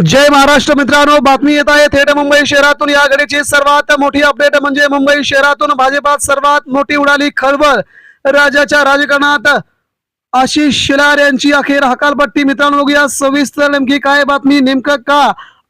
जय महाराष्ट्र मित्रांनो बातमी येत आहे थेट मुंबई शहरातून. या घडीची सर्वात मोठी अपडेट म्हणजे मुंबई शहरातून भाजपात सर्वात मोठी उडाली खळबळ. राज्याच्या राजकारणात आशिष शेलार यांची अखेर हकालपट्टी. मित्रांनो बघूया सविस्तर नेमकी काय बातमी नेमकं का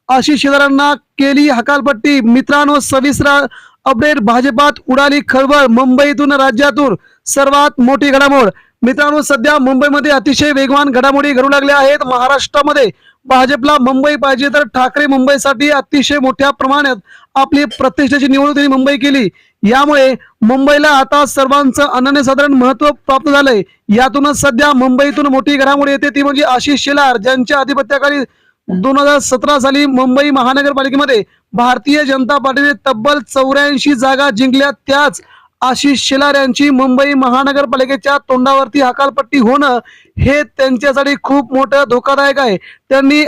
आशिष शेलारांना केली हकालपट्टी? मित्रांनो सविस्तर अपडेट भाजपात उडाली खळबळ मुंबईतून राज्यातून सर्वात मोठी घडामोड. मित्रांनो सध्या मुंबईमध्ये अतिशय वेगवान घडामोडी घडू लागल्या आहेत. महाराष्ट्रामध्ये भाजपला मुंबई पाहिजे तर ठाकरे मुंबईसाठी अतिशय मोठ्या प्रमाणात आपली प्रतिष्ठेची निवडणूक त्यांनी मुंबई केली. यामुळे मुंबईला आता सर्वांचं अनन्यसाधारण महत्त्व प्राप्त झालंय. यातूनच सध्या मुंबईतून मोठी घडामोडी येते. ती म्हणजे आशिष शेलार ज्यांच्या आधिपत्याखाली दोन हजार सतरा साली मुंबई महानगरपालिकेमध्ये भारतीय जनता पार्टीने तब्बल चौऱ्याऐंशी जागा जिंकल्या. त्याच आशिष शेलार यांची मुंबई महानगरपालिकेच्या तोंडावरती हकालपट्टी होणं हे त्यांच्यासाठी खूप मोठं धोकादायक आहे. त्यांनी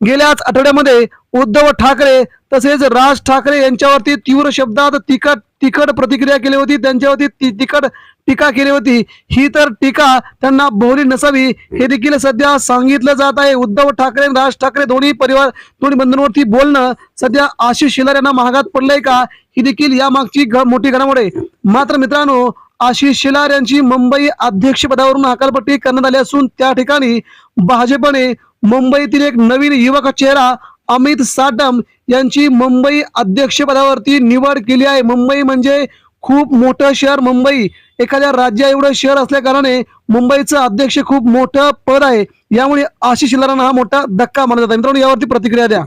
गेल्याच आठवड्यामध्ये उद्धव ठाकरे तसेच राज ठाकरे यांच्यावरती तीव्र शब्दात तिखट तिखट प्रतिक्रिया केली होती. त्यांच्यावरती तिखट टीका केली होती. ही तर टीका त्यांना भोवली नसावी. हे देखील सध्या सांगितलं जात आहे. उद्धव ठाकरे आणि राज ठाकरे दोन्ही परिवार दोन्ही बंधूंवरती बोलणं सध्या आशिष शेलार यांना महागात पडलंय का? ही देखील यामागची घ- मोठी घडामोड आहे. मात्र मित्रांनो आशिष शेलार यांची मुंबई अध्यक्षपदावरून हकालपट्टी करण्यात आली असून त्या ठिकाणी भाजपने मुंबईतील एक नवीन युवक चेहरा अमित साटम यांची मुंबई अध्यक्षपदावरती निवड केली आहे. मुंबई म्हणजे खूप मोठं शहर. मुंबई एखाद्या राज्या एवढं शहर असल्याकारणाने मुंबईचं अध्यक्ष खूप मोठं पद आहे. यामुळे आशिष शिलारांना हा मोठा धक्का मानला जातो. मित्रांनो यावरती प्रतिक्रिया द्या.